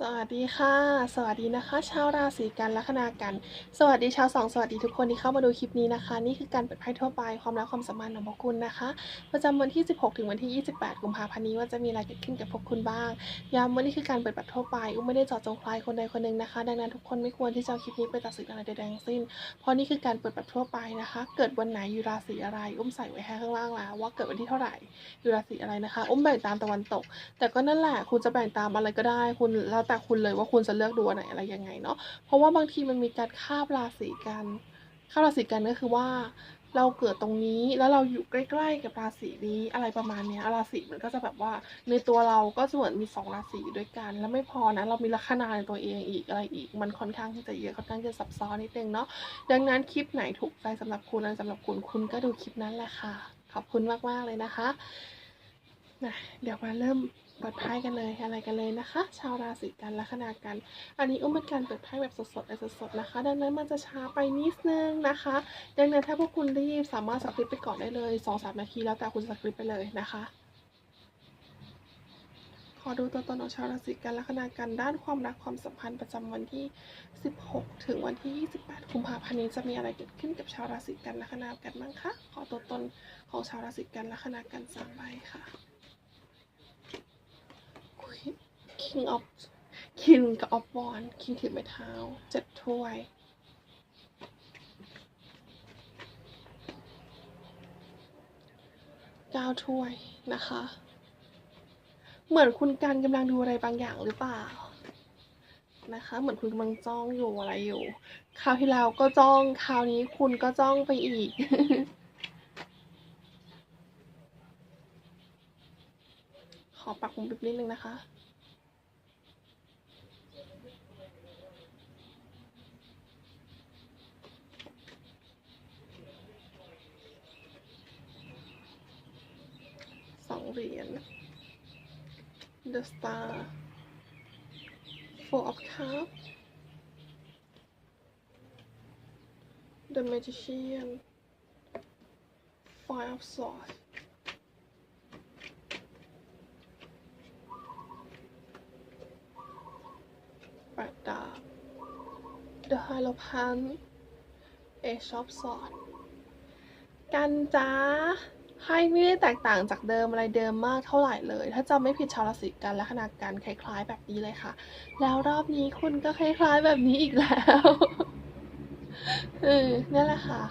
สวัสดีค่ะ สวัสดีนะคะ ชาวราศีกันลัคนากัน สวัสดีชาวสองสวัสดีทุกคนที่เข้ามาดูคลิปนี้นะคะ นี่คือการเปิดไพ่ทั่วไปความรักความสัมพันธ์ของพวกคุณนะคะ ประจำวันที่ 16 ถึงวันที่ 28 กุมภาพันธ์นี้ว่าจะมีอะไรเกิดขึ้นกับพวกคุณบ้างย้ำว่านี่คือการเปิดแบบทั่วไปอุ้มไม่ได้เจาะจงใครคนใดคนหนึ่งนะคะ ดังนั้นทุกคนไม่ควรที่จะเอาคลิปนี้ไปตัดสินอะไรใดๆทั้งสิ้น เพราะนี่คือการเปิดแบบทั่วไปนะคะ เกิดวันไหนอยู่ราศีอะไร อุ้มใส่ไว้ให้ข้างล่างแล้วว่าเกิดวันที่เท่าไหร่อยู่ราศีอะไรนะคะ อุ้มแบ่งตามตะวันตก แต่ก็นั่นแหละคุณจะแบ่งตามอะไรก็ได้คุณแล้วแต่คุณเลยว่าคุณจะเลือกดูอันไหนอะไรยังไงเนาะเพราะว่าบางทีมันมีการคาบราศีกันคาบราศีกันก็คือว่าเราเกิดตรงนี้แล้วเราอยู่ใกล้ ๆ กับราศีนี้อะไรประมาณเนี้ยราศีมันก็จะแบบว่า ในตัวเราก็จะเหมือนมีสองราศีด้วยกัน แล้วไม่พอนะ เรามีลัคนาในตัวเองอีกอะไรอีก มันค่อนข้างที่จะเยอะค่อนข้างจะซับซ้อนนิดนึงเนาะดังนั้นคลิปไหนถูกใจสำหรับคุณอะไรสำหรับคุณคุณก็ดูคลิปนั้นแหละค่ะ ขอบคุณมากๆเลยนะคะนะเดี๋ยวมาเริ่ม เปิดไพ่กันเลยอะไรกันเลยนะคะ ชาวราศีกันลัคนากัน อันนี้อุ้มเป็นการเปิดไพ่แบบสดๆเลยสดๆนะคะ ดังนั้นมันจะช้าไปนิดนึงนะคะ ดังนั้นถ้าพวกคุณรีบสามารถสคริปไปก่อนได้เลย2อสนาทีแล้วแต่คุณสคริปไปเลยนะคะ ขอดูตัวตนของชาวราศีกันลัคนากันด้านความรักความสัมพันธ์ประจำวันที่ 16 ถึงวันที่ 28 กุมภาพันธ์นี้จะมีอะไรเกิดขึ้นกับชาวราศีกันลัคนากันบ้างคะขอตัวตนของชาวราศีกันลัคนากันสามใบค่ะ King of King กับ of w a n d King ถือไม้เท้าเจ็ดถ้วยเก้าถ้วยนะคะ เหมือนคุณกันกำลังดูอะไรบางอย่างหรือเปล่านะคะ เหมือนคุณกำลังจ้องอยู่อะไรอยู่ คราวที่แล้วก็จ้อง คราวนี้คุณก็จ้องไปอีก อปักมุมบิบนิดนึงนะคะ สองเหรียญ The Star Four of Cups The Magician Five of Swords แปดดาบ The Hierophant Ace of Swords กันจ้าไพ่ไม่ได้แตกต่างจากเดิมอะไรเดิมมากเท่าไหร่เลย ถ้าจำไม่ผิดชาวราศีกันและขนาดการคล้าย ๆ แบบนี้เลยค่ะ แล้วรอบนี้คุณก็คล้ายๆแบบนี้อีกแล้วเออนั่นแหละค่ะ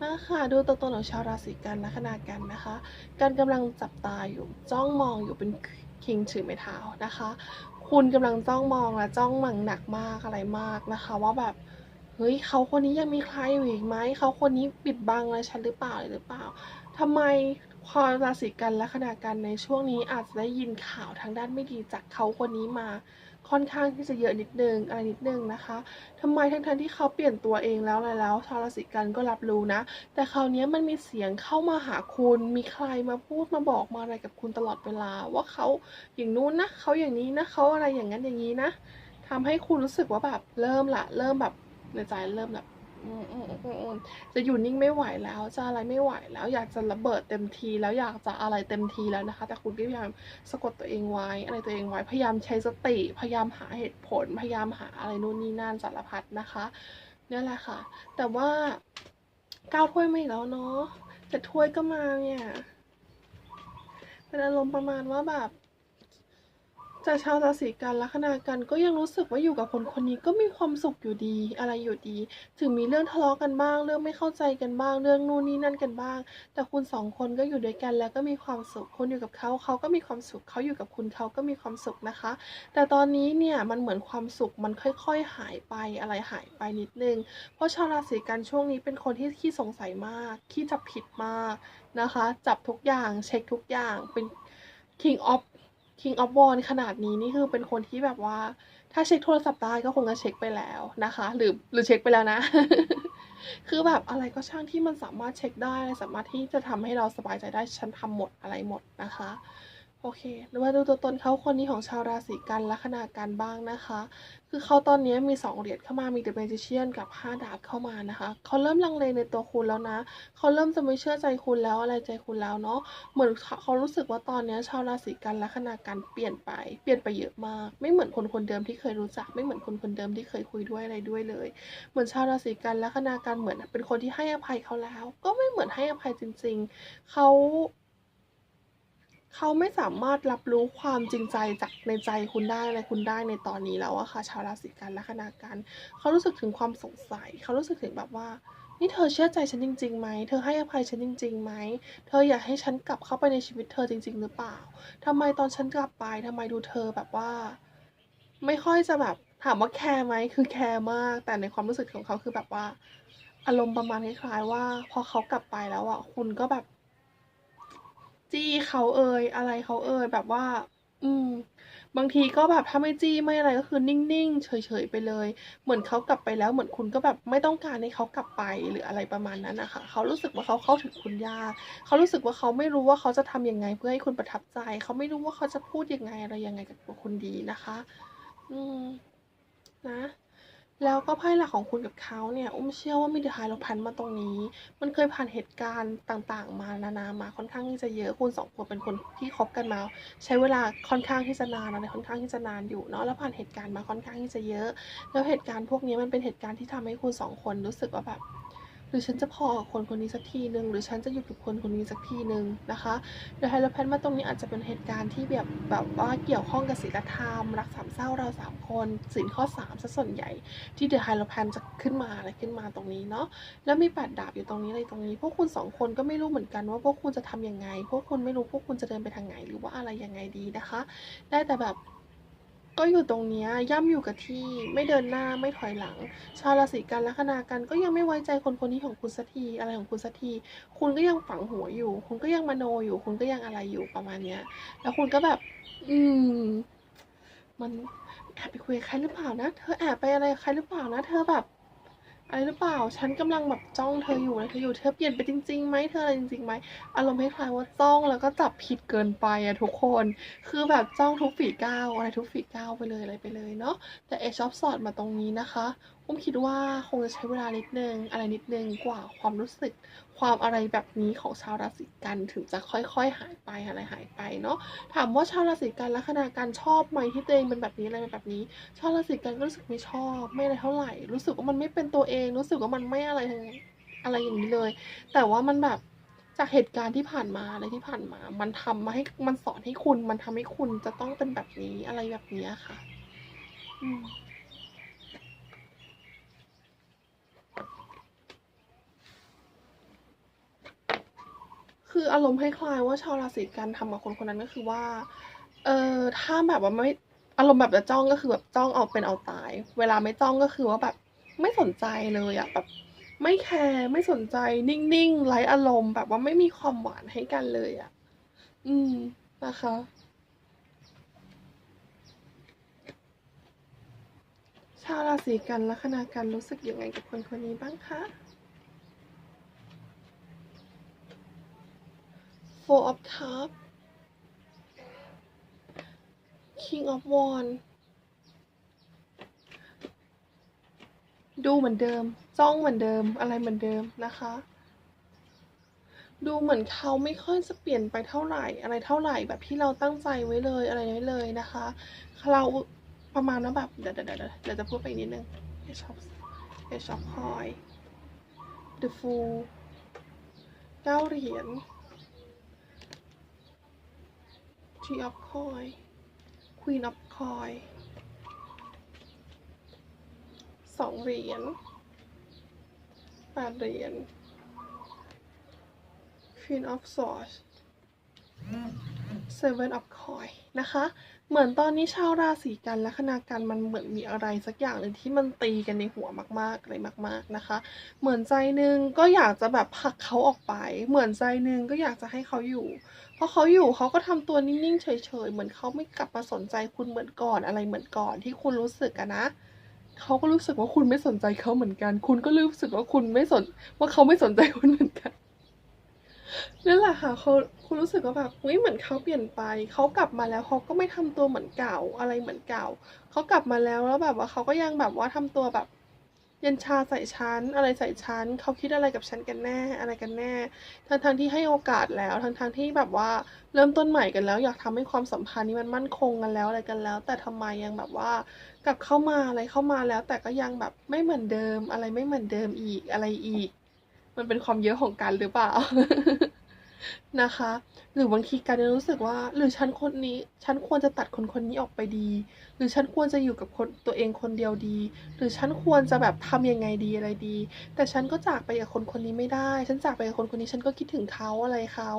มาค่ะดูตัวตนของชาวราศีกันและขนาดกันนะคะกันกำลังจับตาอยู่จ้องมองอยู่เป็นคิงถือไม้เท้านะคะ คุณกำลังจ้องมองและจ้องมังหนักมากอะไรมากนะคะ ว่าแบบ เฮ้ยเขาคนนี้ยังมีใครอยู่อีกไหมเขาคนนี้ปิดบังอะไรฉันหรือเปล่าหรือเปล่าทำไมพอราศีกันและขณะกันในช่วงนี้อาจจะได้ยินข่าวทางด้านไม่ดีจากเขาคนนี้มาค่อนข้างที่จะเยอะนิดนึงอะไรนิดนึงนะคะทำไมทั้งทที่เขาเปลี่ยนตัวเองแล้วอะไรแล้วชาวราศีกันก็รับรู้นะ แต่คราวนี้มันมีเสียงเข้ามาหาคุณ มีใครมาพูดมาบอกมาอะไรกับคุณตลอดเวลา ว่าเขาอย่างนู้นนะเขาอย่างนี้นะเขาอะไรอย่างนั้นอย่างนี้นะทำให้คุณรู้สึกว่าแบบเริ่มละเริ่มแบบ ในใจเริ่มแบบอืมอืมอืมอืมจะอยู่นิ่งไม่ไหวแล้วจะอะไรไม่ไหวแล้วอยากจะระเบิดเต็มทีแล้วอยากจะอะไรเต็มทีแล้วนะคะ แต่คุณก็พยายามสะกดตัวเองไว้ อะไรตัวเองไว้พยายามใช้สติ พยายามหาเหตุผล พยายามหาอะไรนู่นนี่นั่นสารพัดนะคะนี่แหละค่ะ แต่ว่าก้าวถ้วยไม่แล้วเนาะแต่ถ้วยก็มาเนี่ยเป็นอารมณ์ประมาณว่าแบบ จากชาวราศีกันลัคนากันก็ยังรู้สึกว่าอยู่กับคนคนนี้ก็มีความสุขอยู่ดีอะไรอยู่ดี ถึงมีเรื่องทะเลาะกันบ้าง เรื่องไม่เข้าใจกันบ้าง เรื่องนู่นนี่นั่นกันบ้าง แต่คุณสองคนก็อยู่ด้วยกันแล้วก็มีความสุขคุณอยู่กับเขาเขาก็มีความสุขเขาอยู่กับคุณเขาก็มีความสุขนะคะ แต่ตอนนี้เนี่ยมันเหมือนความสุขมันค่อยๆหายไปอะไรหายไปนิดนึง เพราะชาวราศีกันช่วงนี้เป็นคนที่ขี้สงสัยมากขี้จับผิดมากนะคะ จับทุกอย่างเช็คทุกอย่างเป็น king of king of w a n ขนาดนี้นี่คือเป็นคนที่แบบว่า ถ้าเช็คโทรศัพท์ได้ก็คงจะเช็คไปแล้วนะคะ หรือหรือเช็คไปแล้วนะ คือแบบอะไรก็ช่างที่มันสามารถเช็คได้สามารถที่จะทำให้เราสบายใจได้ฉันทำหมดอะไรหมดนะคะ อเคมาดูตัวตนเขาคนนี้ของชาวราศีกันลัคนากันบ้างนะคะ คือเขาตอนนี้มีสองเหรียญเข้ามามี The Magician กับห้าดาบเข้ามานะคะเขาเริ่มลังเลในตัวคุณแล้วนะเขาเริ่มจะไม่เชื่อใจคุณแล้วอะไรใจคุณแล้วเนาะเหมือนเขารู้สึกว่าตอนนี้ชาวราศีกันลัคนากันเปลี่ยนไป เปลี่ยนไปเยอะมาก ไม่เหมือนคนคนเดิมที่เคยรู้จัก ไม่เหมือนคนคนเดิมที่เคยคุยด้วยอะไรด้วยเลย เหมือนชาวราศีกันลัคนากันเหมือนเป็นคนที่ให้อภัยเขาแล้ว ก็ไม่เหมือนให้อภัยจริง ๆเขา เขาไม่สามารถรับรู้ความจริงใจจากในใจคุณได้อะไรคุณได้ในตอนนี้แล้วอะค่ะ ชาวราศีกันลัคนากันเขารู้สึกถึงความสงสัย เขารู้สึกถึงแบบว่า นี่เธอเชื่อใจฉันจริงๆไหมเธอให้อภัยฉันจริงๆไหมเธออยากให้ฉันกลับเข้าไปในชีวิตเธอจริง ๆ หรือเปล่าทำไมตอนฉันกลับไปทำไมดูเธอแบบว่า ไม่ค่อยจะแบบถามว่าแคร์ไหมคือแคร์มาก แต่ในความรู้สึกของเขาคือแบบว่า อารมณ์ประมาณคล้ายๆว่า พอเขากลับไปแล้วอะคุณก็แบบ จี้เขาเอ่ยอะไรเขาเอ่ยแบบว่า อืม บางทีก็แบบถ้าไม่จี้ไม่อะไรก็คือนิ่งๆเฉยๆไปเลย เหมือนเขากลับไปแล้วเหมือนคุณก็แบบไม่ต้องการให้เขากลับไปหรืออะไรประมาณนั้นนะคะเขารู้สึกว่าเขาเข้าถึงคุณยากเขารู้สึกว่าเขาไม่รู้ว่าเขาจะทำยังไงเพื่อให้คุณประทับใจ เขาไม่รู้ว่าเขาจะพูดยังไงอะไรยังไงกับคุณดีนะคะ อืม นะ แล้วก็ไพ่หลักของคุณกับเขาเนี่ยอุ้มเชื่อว่ามีเดอะไฮโลพันมาตรงนี้ มันเคยผ่านเหตุการณ์ต่างๆ มานานามาค่อนข้างที่จะเยอะคุณสองคนเป็นคนที่คบกันมา ใช้เวลาค่อนข้างที่จะนานอะไรค่อนข้างที่จะนานอยู่เนาะแล้วผ่านเหตุการณ์มาค่อนข้างที่จะเยอะ แล้วเหตุการณ์พวกนี้มันเป็นเหตุการณ์ที่ทำให้คุณสองคนรู้สึกว่าแบบ หรือฉันจะพอกับคนคนนี้สักทีหนึ่งหรือฉันจะหยุดกับคนคนนี้สักทีหนึ่งนะคะเดอะไฮโลแพนมาตรงนี้อาจจะเป็นเหตุการณ์ที่แบบแบบว่าเกี่ยวข้องกับศีลธรรม รักสามเศร้าเราสามคนศีลข้อสามซะส่วนใหญ่ ที่เดอะไฮโลแพนจะขึ้นมาอะไรขึ้นมาตรงนี้เนาะแล้วมีแปดดาบอยู่ตรงนี้อะไรตรงนี้ พวกคุณสองคนก็ไม่รู้เหมือนกันว่าพวกคุณจะทำยังไง พวกคุณไม่รู้พวกคุณจะเดินไปทางไหนหรือว่าอะไรยังไงดีนะคะ ได้แต่แบบ ก็อยู่ตรงนี้ย่ำอยู่กับที่ไม่เดินหน้าไม่ถอยหลัง ชาวราศีกันลัคนากันก็ยังไม่ไว้ใจคนคนนี้ของคุณสักทีอะไรของคุณสักทีคุณก็ยังฝังหัวอยู่ คุณก็ยังมโนอยู่ คุณก็ยังอะไรอยู่ประมาณเนี้ย แล้วคุณก็แบบ อืม มันแอบไปคุยใครหรือเปล่านะ เธอแอบไปอะไรใครหรือเปล่านะ เธอแบบ อะไรหรือเปล่า ฉันกำลังแบบจ้องเธออยู่นะเธออยู่เธอเปลี่ยนไปจริงๆไหมเธออะไรจริงๆไหมอารมณ์คล้ายๆว่าจ้องแล้วก็จับผิดเกินไปอะทุกคน คือแบบจ้องทุกฝีก้าวอะไรทุกฝีก้าวไปเลยอะไรไปเลยเนาะ แต่เอชอปสอดมาตรงนี้นะคะ อุ้มคิดว่าคงจะใช้เวลานิดนึงอะไรนิดนึงกว่าความรู้สึก ความอะไรแบบนี้ของชาวราศีกันถึงจะค่อยๆ หายไปอะไรหายไปเนาะถามว่าชาวราศีกันลัคนาการชอบไหมที่ตัวเองเป็นแบบนี้อะไรแบบนี้ ชาวราศีกันก็รู้สึกไม่ชอบไม่อะไรเท่าไหร่ รู้สึกว่ามันไม่เป็นตัวเอง รู้สึกว่ามันไม่อะไรทั้งอะไรอย่างนี้เลย แต่ว่ามันแบบจากเหตุการณ์ที่ผ่านมาอะไรที่ผ่านมา มันทำมาให้มันสอนให้คุณ มันทำให้คุณจะต้องเป็นแบบนี้อะไรแบบนี้ค่ะ อืม คืออารมณ์คล้ายๆว่าชาวราศีกันทำกับคนคนนั้นก็คือว่า เออถ้าแบบว่าไม่อารมณ์แบบจะจ้องก็คือแบบจ้องเอาเป็นเอาตาย เวลาไม่จ้องก็คือว่าแบบไม่สนใจเลยอะแบบไม่แคร์ไม่สนใจนิ่งๆไร้อารมณ์ แบบว่าไม่มีความหวานให้กันเลยอะอืมนะคะชาวราศีกันลัคนากันรู้สึกยังไงกับคนคนนี้บ้างคะ Four of Cups King of w a n d ดูเหมือนเดิม จ้องเหมือนเดิม อะไรเหมือนเดิมนะคะ ดูเหมือนเขาไม่ค่อยจะเปลี่ยนไปเท่าไหร่ อะไรเท่าไหร่แบบที่เราตั้งใจไว้เลยอะไรไว้เลยนะคะ เราประมาณว่าแบบเดี๋ยวเดี๋ยวเดี๋ยวเดี๋ยวจะพูดไปนิดนึงเอชอปเอชอปคอย The Fool เก้าเหรียญ Three of Coin Queen of Coin สองเหรียญแปดเหรียญ Queen of Swords Seven of Coin นะคะ เหมือนตอนนี้ชาวราศีกันและคณากันมันเหมือนมีอะไรสักอย่างหนึ่งที่มันตีกันในหัวมากๆอะไรมาก ๆนะคะ เหมือนใจหนึ่งก็อยากจะแบบผลักเขาออกไป เหมือนใจหนึ่งก็อยากจะให้เขาอยู่ เพราะเขาอยู่เขาก็ทำตัวนิ่งๆเฉยๆเหมือนเขาไม่กลับมาสนใจคุณเหมือนก่อนอะไรเหมือนก่อนที่คุณรู้สึกอะนะเขาก็รู้สึกว่าคุณไม่สนใจเขาเหมือนกัน คุณก็รู้สึกว่าคุณไม่สนว่าเขาไม่สนใจคุณเหมือนกัน นั่นแหละค่ะเขาคุณรู้สึกว่าแบบเฮ้ยเหมือนเขาเปลี่ยนไปเขากลับมาแล้วเขาก็ไม่ทำตัวเหมือนเก่าอะไรเหมือนเก่าเขากลับมาแล้วแล้วแบบว่าเขาก็ยังแบบว่าทำตัวแบบเย็นชาใส่ฉันอะไรใส่ฉันเขาคิดอะไรกับฉันกันแน่อะไรกันแน่ทั้งทงๆที่ให้โอกาสแล้วทั้งทงๆที่แบบว่าเริ่มต้นใหม่กันแล้ว อยากทำให้ความสัมพันธ์นี้มันมั่นคงกันแล้วอะไรกันแล้ว แต่ทำไมยังแบบว่ากลับเข้ามาอะไรเข้ามาแล้ว แต่ก็ยังแบบไม่เหมือนเดิม อะไรไม่เหมือนเดิมอีกอะไรอีก มันเป็นความเยอะของกันหรือเปล่า นะคะ หรือบางทีการรู้สึกว่า หรือฉันคนนี้ ฉันควรจะตัดคนคนนี้ออกไปดี หรือฉันควรจะอยู่กับคนตัวเองคนเดียวดี หรือฉันควรจะแบบทำยังไงดีอะไรดี แต่ฉันก็จากไปกับคนคนนี้ไม่ได้ ฉันจากไปกับคนคนนี้ฉันก็คิดถึงเขาอะไรเขา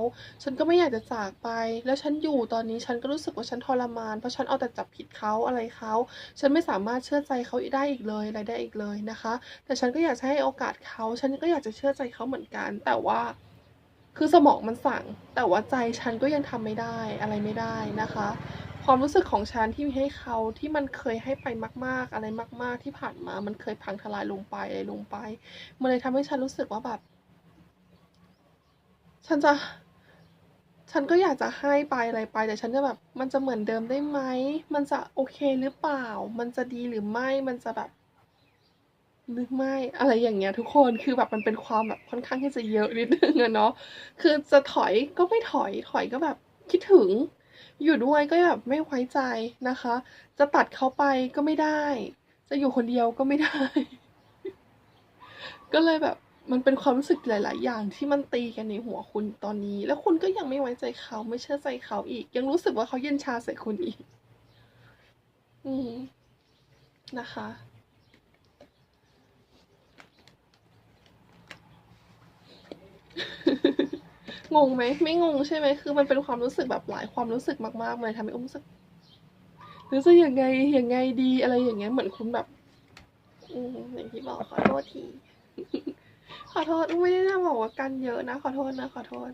ฉันก็ไม่อยากจะจากไป แล้วฉันอยู่ตอนนี้ฉันก็รู้สึกว่าฉันทรมาน เพราะฉันเอาแต่จับผิดเขาอะไรเขา ฉันไม่สามารถเชื่อใจเขาได้อีกเลยอะไรได้อีกเลยนะคะ แต่ฉันก็อยากให้โอกาสเขา ฉันก็อยากจะเชื่อใจเขาเหมือนกัน แต่ว่า คือสมองมันสั่ง แต่ว่าใจฉันก็ยังทำไม่ได้อะไรไม่ได้นะคะ ความรู้สึกของฉันที่มีให้เขาที่มันเคยให้ไปมาก ๆ อะไรมาก ๆ ที่ผ่านมา มันเคยพังทลายลงไปอะไรลงไป มันเลยทำให้ฉันรู้สึกว่าแบบ ฉันจะ ฉันก็อยากจะให้ไปอะไรไป แต่ฉันจะแบบ มันจะเหมือนเดิมได้ไหม มันจะโอเคหรือเปล่า มันจะดีหรือไม่ มันจะแบบ หรือไม่อะไรอย่างเงี้ยทุกคนคือแบบมันเป็นความแบบค่อนข้างที่จะเยอะนิดนึงอะเนาะคือจะถอยก็ไม่ถอยถอยก็แบบคิดถึง อยู่ด้วยก็แบบไม่ไว้ใจนะคะ จะตัดเขาไปก็ไม่ได้ จะอยู่คนเดียวก็ไม่ได้ ก็เลยแบบมันเป็นความรู้สึกหลาย ๆ อย่างที่มันตีกันในหัวคุณตอนนี้ แล้วคุณก็ยังไม่ไว้ใจเขาไม่เชื่อใจเขาอีก ยังรู้สึกว่าเขาเย็นชาใส่คุณอีก อืมนะคะ งงไหมไม่งงใช่ไหมคือมันเป็นความรู้สึกแบบหลายความรู้สึกมากๆเลยทำให้อุ้มรู้สึกรู้สึกยังไงยังไงดีอะไรอย่างเงี้ยเหมือนคุณแบบ อืมอย่างที่บอกขอโทษที ขอโทษไม่ได้จะบอกว่ากันเยอะนะ ขอโทษนะ ขอโทษ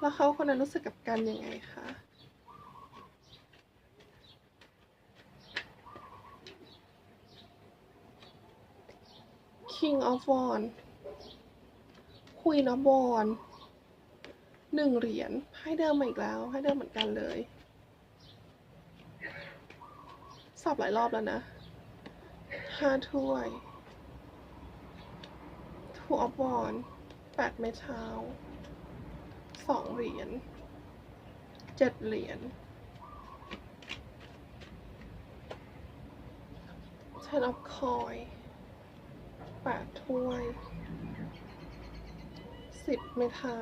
แล้วเขาคนนั้นรู้สึกกับกันยังไงคะ King of Wands Queen of Wands หนึ่งเหรียญให้เดิมมาอีกแล้ว ให้เดิมเหมือนกันเลยสับหลายรอบแล้วนะห้าถ้วย Two of Wands แปดไม้เท้าสองเหรียญเจ็ดเหรียญ Ten of Coin แปดถ้วย สิบเมท้า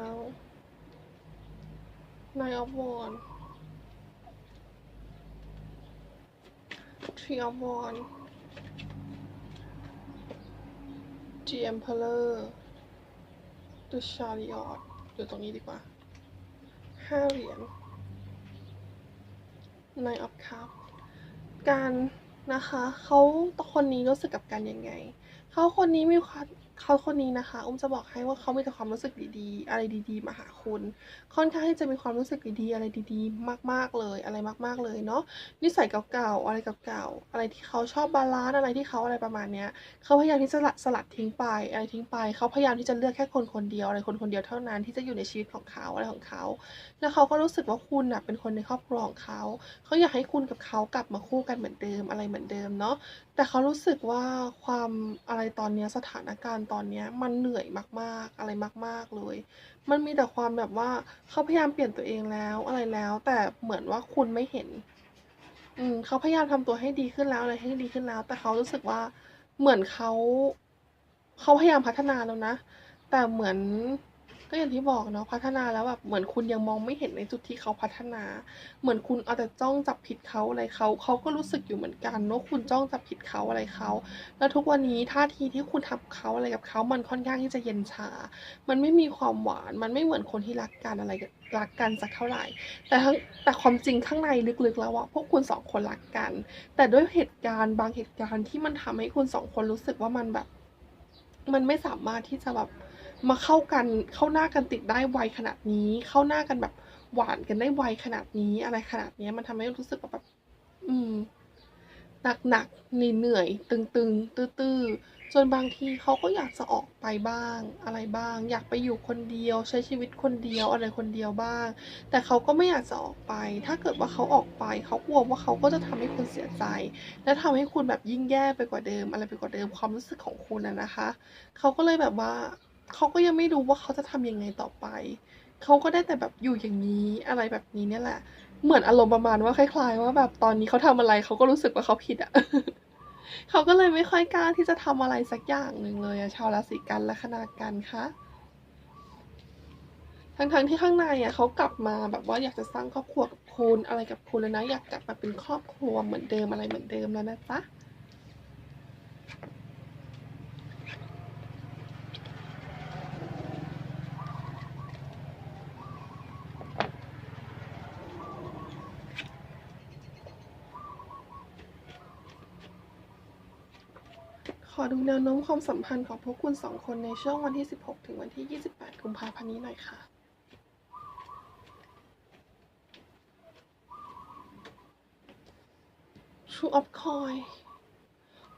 นายออฟวอนทรีออฟวอนจีเอ็มเพลอร์ดูชาริออดอยู่ตรงนี้ดีกว่าห้าเหรียญนายออฟคัพการนะคะเขาตคนนี้รู้สึกกับการยังไง เขาคนนี้มีความเขาคนนี้นะคะ อุ้มจะบอกให้ว่าเขามีแต่ความรู้สึกดีๆ อะไรดีๆ มาหาคุณ ค่อนข้างที่จะมีความรู้สึกดีๆ อะไรดีๆ มากๆเลย อะไรมาก ๆเลยเนาะ นิสัยเก่าๆ อะไรเก่าๆ อะไรที่เขาชอบบาลานซ์อะไรที่เขาอะไรประมาณเนี้ย เขาพยายามที่จะสลัดสลัดทิ้งไป อะไรทิ้งไป เขาพยายามที่จะเลือกแค่คนคนเดียว อะไรคนคนเดียวเท่านั้นที่จะอยู่ในชีวิตของเขาอะไรของเขา แล้วเขาก็รู้สึกว่าคุณน่ะเป็นคนในครอบครัวของเขา เขาอยากให้คุณกับเขากลับมาคู่กันเหมือนเดิมอะไรเหมือนเดิมเนาะแต่เขารู้สึกว่าความอะไรตอนเนี้ยสถานการณ์ตอนเนี้ยมันเหนื่อยมากๆ อะไรมาก ๆเลย มันมีแต่ความแบบว่าเขาพยายามเปลี่ยนตัวเองแล้วอะไรแล้ว แต่เหมือนว่าคุณไม่เห็น อืมเขาพยายามทำตัวให้ดีขึ้นแล้วอะไรให้ดีขึ้นแล้ว แต่เขารู้สึกว่าเหมือนเขาเขาพยายามพัฒนาแล้วนะ แต่เหมือน ก็อย่างที่บอกเนาะพัฒนาแล้วแบบเหมือนคุณยังมองไม่เห็นในจุดที่เขาพัฒนา เหมือนคุณเอาแต่จ้องจับผิดเขาอะไรเขาเขาก็รู้สึกอยู่เหมือนกันว่าะคุณจ้องจับผิดเขาอะไรเขาแล้วทุกวันนี้ท่าทีที่คุณทำเขาอะไรกับเขามันค่อนข้างที่จะเย็นชา มันไม่มีความหวาน มันไม่เหมือนคนที่รักกันอะไรรักกันสักเท่าไหร่ แต่ทั้งแต่ความจริงข้างในลึกๆแล้วอะพวกคุณสองคนรักกัน แต่ด้วยเหตุการณ์บางเหตุการณ์ที่มันทำให้คุณสองคนรู้สึกว่ามันแบบ มันไม่สามารถที่จะแบบ มาเข้ากันเข้าหน้ากันติดได้ไวขนาดนี้ เข้าหน้ากันแบบหวานกันได้ไวขนาดนี้อะไรขนาดนี้มันทำให้รู้สึกแบบ อืมหนักหนักเหนื่อยเหนื่อยตึงตึงตื้อตื้อจนบางทีเขาก็อยากจะออกไปบ้าง อะไรบ้าง อยากไปอยู่คนเดียว ใช้ชีวิตคนเดียวอะไรคนเดียวบ้าง แต่เขาก็ไม่อยากจะออกไป ถ้าเกิดว่าเขาออกไป เขากลัวว่าเขาก็จะทำให้คุณเสียใจ และทำให้คุณแบบยิ่งแย่ไปกว่าเดิม อะไรไปกว่าเดิมความรู้สึกของคุณนะนะคะ เขาก็เลยแบบว่า เขาก็ยังไม่รู้ว่าเขาจะทำยังไงต่อไป เขาก็ได้แต่แบบอยู่อย่างนี้อะไรแบบนี้เนี่ยแหละ เหมือนอารมณ์ประมาณว่าคล้ายๆ ว่าแบบตอนนี้เขาทำอะไรเขาก็รู้สึกว่าเขาผิดอะเขาก็เลยไม่ค่อยกล้าที่จะทำอะไรสักอย่างหนึ่งเลยอะชาวราศีกันและคณากันคะทั้งๆที่ข้างในอะเขากลับมาแบบว่าอยากจะสร้างครอบครัวกับคุณอะไรกับคุณแล้วนะ อยากกลับมาเป็นครอบครัวเหมือนเดิมอะไรเหมือนเดิมแล้วนะจ๊ะ ขอดู แนวโน้มความสัมพันธ์ของพวกคุณสองคนในช่วงวันที่ 16 ถึงวันที่ 28 กุมภาพันธ์นี้หน่อยค่ะ True of Coin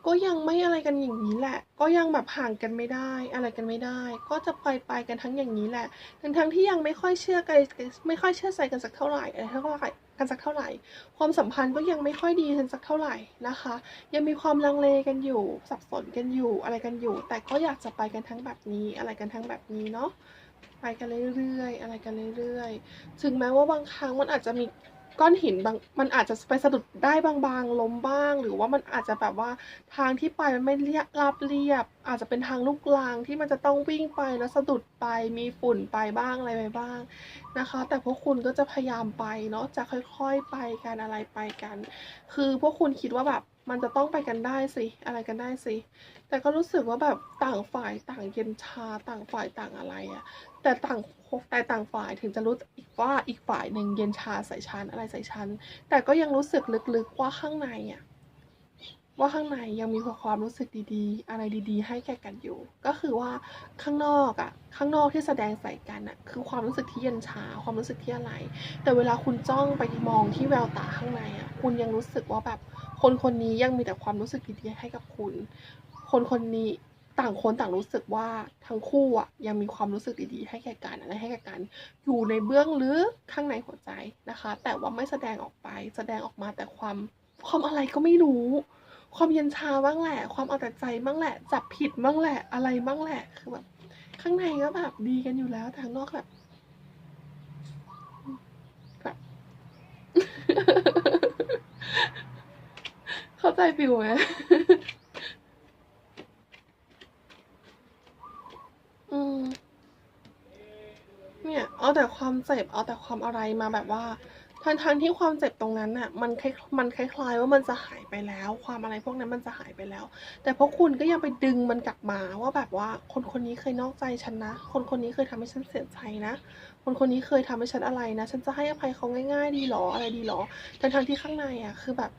ก็ยังไม่อะไรกันอย่างนี้แหละ ก็ยังแบบห่างกันไม่ได้ อะไรกันไม่ได้ ก็จะไปไปกันทั้งอย่างนี้แหละ ทั้งทั้งที่ยังไม่ค่อยเชื่อกันไม่ค่อยเชื่อใจกันสักเท่าไหร่อะไรเท่าไหร่ กันสักเท่าไหร่ ความสัมพันธ์ก็ยังไม่ค่อยดีกันสักเท่าไหร่นะคะ ยังมีความลังเลกันอยู่ สับสนกันอยู่อะไรกันอยู่ แต่ก็อยากจะไปกันทั้งแบบนี้อะไรกันทั้งแบบนี้เนาะไปกันเรื่อยๆ อะไรกันเรื่อยๆ ถึงแม้ว่าบางครั้งมันอาจจะมีก้อนหินบางมันอาจจะไปสะดุดได้บางๆล้มบ้าง หรือว่ามันอาจจะแบบว่าทางที่ไปมันไม่เรียบราบเรียบ อาจจะเป็นทางลูกรังที่มันจะต้องวิ่งไปแล้วสะดุดไปมีฝุ่นไปบ้างอะไรไปบ้าง นะคะ แต่พวกคุณก็จะพยายามไปเนาะจะค่อยๆไปกันอะไรไปกัน คือพวกคุณคิดว่าแบบมันจะต้องไปกันได้สิอะไรกันได้สิ แต่ก็รู้สึกว่าแบบต่างฝ่ายต่างเย็นชาต่างฝ่ายต่างอะไรอะแต่ต่างแต่ต่างฝ่ายถึงจะรู้อีกว่าอีกฝ่ายหนึ่งเย็นชาใส่ฉันอะไรใส่ฉันแต่ก็ยังรู้สึกลึกๆว่าข้างในอะ ว่าข้างในยังมีความรู้สึกดีๆ อะไรดีๆ ให้แก่กันอยู่ ก็คือว่าข้างนอกอะข้างนอกที่แสดงใส่กันอะคือความรู้สึกที่เย็นชา ความรู้สึกที่อะไร แต่เวลาคุณจ้องไปมองที่แววตาข้างในอะคุณยังรู้สึกว่าแบบคนคนนี้ยังมีแต่ความรู้สึกดีๆให้กับคุณ คนคนนี้ต่างคนต่างรู้สึกว่าทั้งคู่อะยังมีความรู้สึกดีๆ ให้แก่กันอะไรให้แก่กัน อยู่ในเบื้องลึกข้างในหัวใจนะคะ แต่ว่าไม่แสดงออกไป แสดงออกมาแต่ความความอะไรก็ไม่รู้ ความเย็นชาบ้างแหละ ความเอาแต่ใจบ้างแหละ จับผิดบ้างแหละ อะไรบ้างแหละ คือแบบข้างในก็แบบดีกันอยู่แล้วแต่ข้างนอกแบบแบบเข้าใจฟิวไหมอืมเนี่ย เอาแต่ความเจ็บ เอาแต่ความอะไรมาแบบว่า ทั้งๆที่ความเจ็บตรงนั้นน่ะมันคล้ายมันคล้ายๆว่ามันจะหายไปแล้ว ความอะไรพวกนั้นมันจะหายไปแล้ว แต่พวกคุณก็ยังไปดึงมันกลับมาว่าแบบว่าคนคนนี้เคยนอกใจฉันนะ คนคนนี้เคยทำให้ฉันเสียใจนะ คนคนนี้เคยทำให้ฉันอะไรนะ ฉันจะให้อภัยเขาง่าย ๆ ดีหรออะไรดีหรอทั้งๆที่ข้างในอะคือแบบ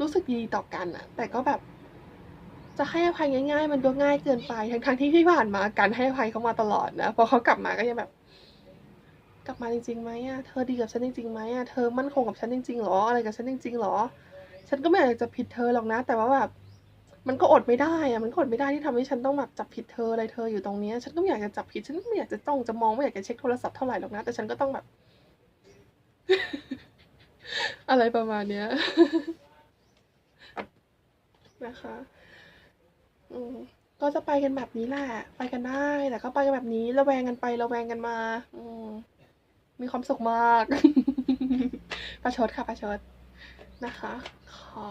รู้สึกดีต่อกันอะแต่ก็แบบจะให้อภัยง่าย ๆ มันก็ง่ายเกินไปทั้งๆที่ที่ผ่านมาการให้อภัยเขามาตลอดนะพอเขากลับมาก็ยังแบบ กลับมาจริงๆไหมอะเธอดีกับฉันจริงๆไหมอะเธอมั่นคงกับฉันจริงๆหรออะไรกับฉันจริงๆหรอ ฉันก็ไม่อยากจะผิดเธอหรอกนะ แต่ว่าแบบมันก็อดไม่ได้อะมันก็อดไม่ได้ที่ทำให้ฉันต้องแบบจับผิดเธออะไรเธออยู่ตรงนี้ ฉันก็ไม่อยากจะจับผิด ฉันก็ไม่อยากจะจ้องจะมองไม่อยากจะเช็คโทรศัพท์เท่าไหร่หรอกนะ แต่ฉันก็ต้องแบบ อะไรประมาณเนี้ยนะคะ อืมก็จะไปกันแบบนี้แหละ ไปกันได้ แต่ก็ไปกันแบบนี้ ระแวงกันไประแวงกันมา อืม มีความสุขมาก ประชดค่ะประชดนะคะ ขอ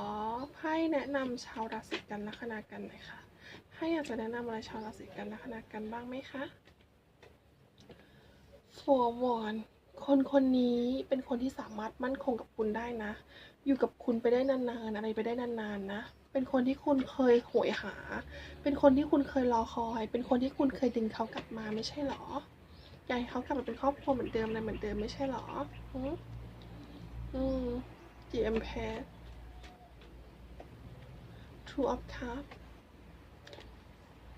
ให้แนะนำชาวราศีกันลัคนากันหน่อยค่ะให้อยากจะแนะนำอะไรชาวราศีกันลัคนากันบ้างไหมคะ For one คนคนนี้เป็นคนที่สามารถมั่นคงกับคุณได้นะ อยู่กับคุณไปได้นานๆ อะไรไปได้นานๆนะ เป็นคนที่คุณเคยโหยหา เป็นคนที่คุณเคยรอคอย เป็นคนที่คุณเคยดึงเขากลับมาไม่ใช่หรอ อยากให้เขากลับมาเป็นครอบครัวเหมือนเดิมอะไรเหมือนเดิมไม่ใช่หรอ อืมอืม GM p a i r Two of Cup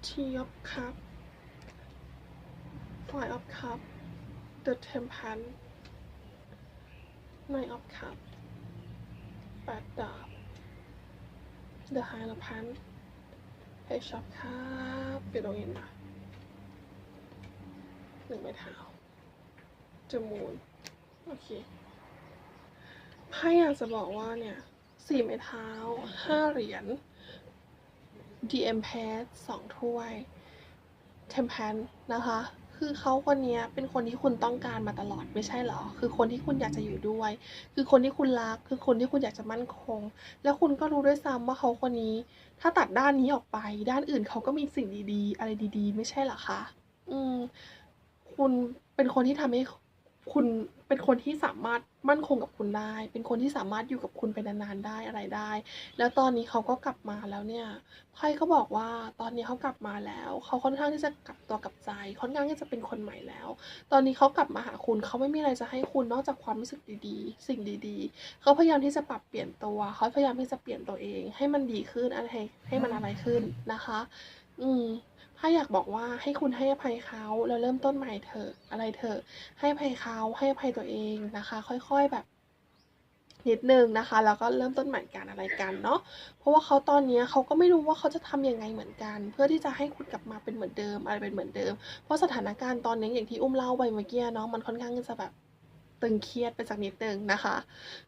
Tea of Cup Five of Cup The Temperance Nine of Cup แปดดาบ The Hierophant ให้ชอบครับเปลี่ยนตรงนี้นะ หนึ่งไม้เท้าจมูกโอเคไพ่อยากจะบอกว่าเนี่ยสี่ไม้เท้าห้าเหรียญ DM p a s สองถ้วย Tempan นะคะ คือเขาคนนี้เป็นคนที่คุณต้องการมาตลอดไม่ใช่เหรอ คือคนที่คุณอยากจะอยู่ด้วย คือคนที่คุณรัก คือคนที่คุณอยากจะมั่นคง แล้วคุณก็รู้ด้วยซ้ำว่าเขาคนนี้ ถ้าตัดด้านนี้ออกไป ด้านอื่นเขาก็มีสิ่งดีๆ อะไรดี ๆ ไม่ใช่เหรอคะ อืม คุณเป็นคนที่ทำให้คุณเป็นคนที่สามารถมั่นคงกับคุณได้ เป็นคนที่สามารถอยู่กับคุณไปนานๆได้อะไรได้ แล้วตอนนี้เขาก็กลับมาแล้วเนี่ยไพ่เขาบอกว่าตอนนี้เขากลับมาแล้ว เขาค่อนข้างที่จะกลับตัวกลับใจ ค่อนข้างที่จะเป็นคนใหม่แล้ว ตอนนี้เขากลับมาหาคุณเขาไม่มีอะไรจะให้คุณนอกจากความรู้สึกดีๆ สิ่งดีๆ เขาพยายามที่จะปรับเปลี่ยนตัว เขาพยายามที่จะเปลี่ยนตัวเอง ให้มันดีขึ้นอะไรให้ให้มันอะไรขึ้นนะคะ อืม ถ้าอยากบอกว่าให้คุณให้อภัยเขาแล้วเริ่มต้นใหม่เถอะอะไรเถอะ ให้อภัยเขาให้อภัยตัวเองนะคะ ค่อยๆแบบนิดนึงนะคะ แล้วก็เริ่มต้นใหม่กันอะไรกันเนาะเพราะว่าเขาตอนนี้เขาก็ไม่รู้ว่าเขาจะทำยังไงเหมือนกัน เพื่อที่จะให้คุณกลับมาเป็นเหมือนเดิมอะไรเป็นเหมือนเดิม เพราะสถานการณ์ตอนนี้อย่างที่อุ้มเล่าไปเมื่อกี้เนาะมันค่อนข้างจะแบบตึงเครียดไปสักนิดนึงนะคะ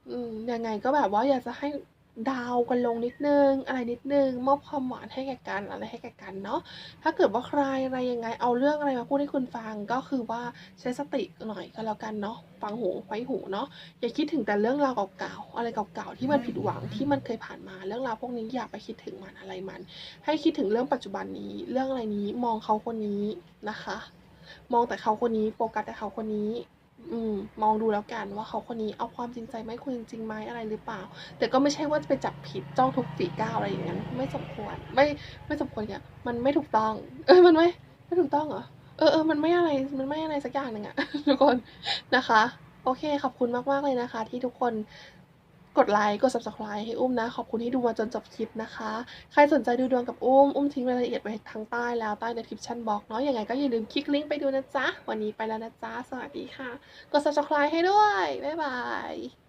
อืมยังไงก็แบบว่าอยากจะให้ ดาวกันลงนิดนึง อะไรนิดนึงมอบความหวานให้แก่กันอะไรให้แก่กันเนาะถ้าเกิดว่าใครอะไรยังไงเอาเรื่องอะไรมาพูดให้คุณฟังก็คือว่าใช้สติหน่อยก็แล้วกันเนาะฟังหูไว้หูเนาะอย่าคิดถึงแต่เรื่องราวเก่าๆอะไรเก่าๆที่มันผิดหวังที่มันเคยผ่านมาเรื่องราวพวกนี้อย่าไปคิดถึงมันอะไรมัน ให้คิดถึงเรื่องปัจจุบันนี้ เรื่องอะไรนี้มองเขาคนนี้นะคะ มองแต่เขาคนนี้โฟกัสแต่เขาคนนี้ อืมมองดูแล้วกันว่าเขาคนนี้เอาความจริงใจไหมคุณจริงไหมอะไรหรือเปล่า แต่ก็ไม่ใช่ว่าจะไปจับผิดจ้องทุกฝีก้าวอะไรอย่างนั้นไม่สมควรไม่ไม่สมควรเนี่ยมันไม่ถูกต้อง เออมันไม่ไม่ถูกต้องเหรอเออเออมันไม่อะไรมันไม่อะไรสักอย่างหนึ่งอะทุกคนนะคะ โอเคขอบคุณมากๆเลยนะคะ ที่ทุกคน กดไลค์ กด subscribe ให้อุ้มนะ ขอบคุณที่ดูมาจนจบคลิปนะคะ ใครสนใจดูดวงกับอุ้ม อุ้มทิ้งรายละเอียดไว้ทางใต้แล้วใต้ description box เนาะยังไงก็อย่าลืมคลิกลิงก์ไปดูนะจ๊ะ วันนี้ไปแล้วนะจ๊ะ สวัสดีค่ะ กด subscribe ให้ด้วย บ๊ายบาย